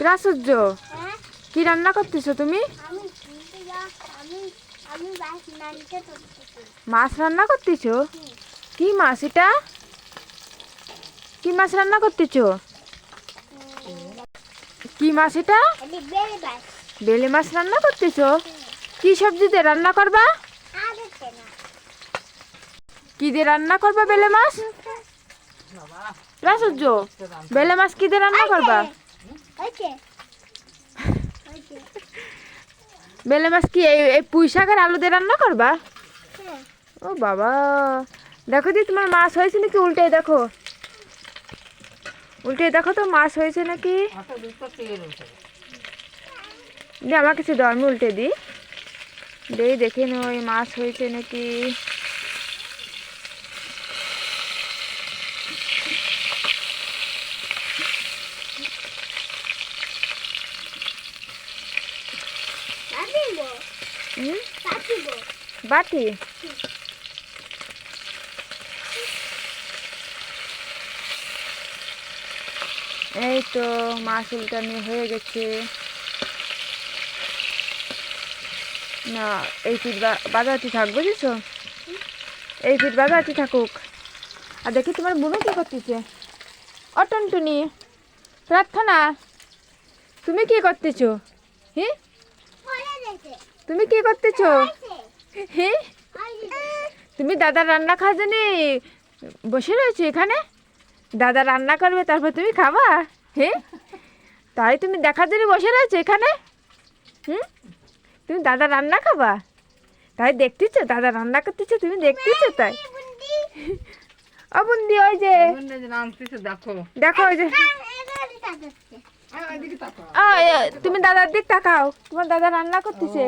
প্রাচুর্য কি রান্না করতেছো তুমি? মাছ রান্না করতেছো? কি মাছ এটা? কি মাছ রান্না করতেছো? কি মাছ এটা? বেলে মাছ রান্না করতেছো? কি সবজি দিয়ে রান্না করবা? কি দিয়ে রান্না করবা বেলে মাছ? প্রাচুর্য বেলে মাছ কি দিয়ে রান্না করবা? বেলে মাছ কি এই এই পুঁই শাকের আলু দিয়ে রান্না করবা? হ্যাঁ। ও বাবা। দেখো দি তোমার মাছ হয়েছে নাকি? উল্টে দেখো। উল্টে দেখো তো মাছ হয়েছে নাকি? দি আমার কিছু দাও আমি উল্টে দিই। দেই দেখে নই মাছ হয়েছে নাকি? বাটি এই তো মাছ উল্টানি হয়ে গেছে। না এই ফিট বাজারটি থাক বুঝেছ? এই ফিট বাজারটি থাকুক। আর দেখি তোমার বোনও কি করতেছে? অটন টুনি প্রার্থনা তুমি কি করতেছো? হ্যাঁ তুমি কি করতেছো? হ্যাঁ তুমি দাদার রান্না খাওয়ার জন্য বসে রয়েছো এখানে? দাদা রান্না করবে তারপর তুমি খাবা? হ্যাঁ তাই তুমি দেখার জন্য বসে রয়েছো এখানে? হুম? তুমি দাদা রান্না খাবা? তাই দেখতেছো? দাদা রান্না করতেছো তুমি দেখতেছো তাই? বুন্দি ও বুন্দি ওই যে দেখো। দেখো ওই যে। তুমি দাদার দিক তাকাও। তোমার দাদা রান্না করতেছে।